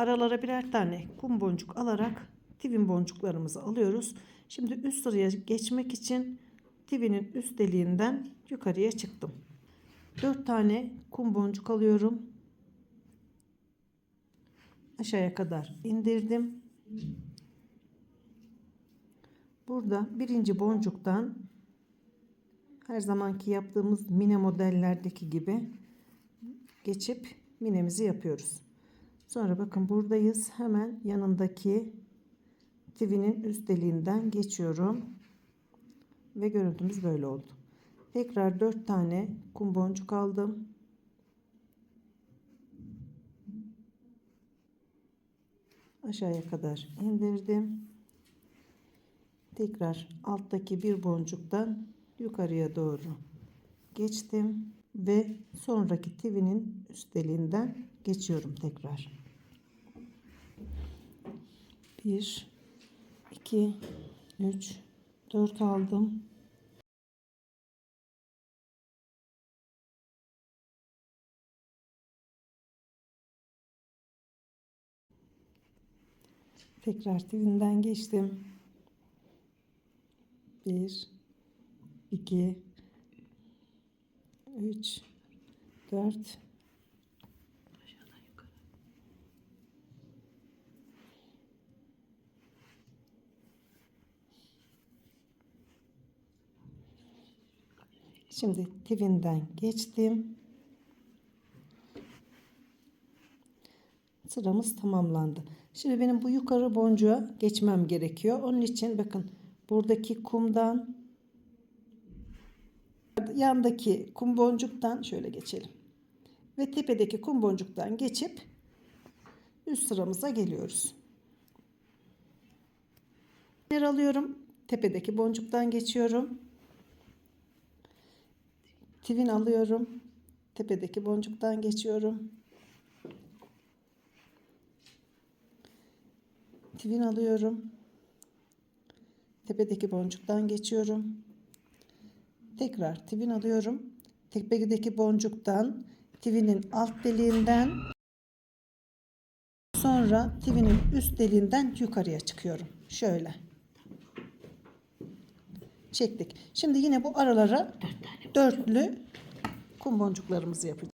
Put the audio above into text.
aralara birer tane kum boncuk alarak tivin boncuklarımızı alıyoruz. Şimdi üst sıraya geçmek için tivinin üst deliğinden yukarıya çıktım. 4 tane kum boncuk alıyorum. Aşağıya kadar indirdim. Burada birinci boncuktan her zamanki yaptığımız mine modellerdeki gibi geçip minemizi yapıyoruz. Sonra bakın buradayız. Hemen yanındaki tivinin üst deliğinden geçiyorum. Ve görüntümüz böyle oldu. Tekrar 4 tane kum boncuk aldım. Aşağıya kadar indirdim. Tekrar alttaki bir boncuktan yukarıya doğru geçtim ve sonraki tivinin üst deliğinden geçiyorum tekrar. 1 2 3 4 aldım. Tekrar tivinden geçtim. 1 2 3 4 Şimdi tivinden geçtim. Sıramız tamamlandı. Şimdi benim bu yukarı boncuğa geçmem gerekiyor. Onun için bakın buradaki kumdan yandaki kum boncuktan şöyle geçelim. Ve tepedeki kum boncuktan geçip üst sıramıza geliyoruz. Yer alıyorum. Tepedeki boncuktan geçiyorum. Tivin alıyorum. Tepedeki boncuktan geçiyorum. Tivin alıyorum. Tepedeki boncuktan geçiyorum. Tekrar tivin alıyorum. Tepedeki boncuktan tivinin alt deliğinden sonra tivinin üst deliğinden yukarıya çıkıyorum. Şöyle. Çektik. Şimdi yine bu aralara dörtlü kum boncuklarımızı yapacağız.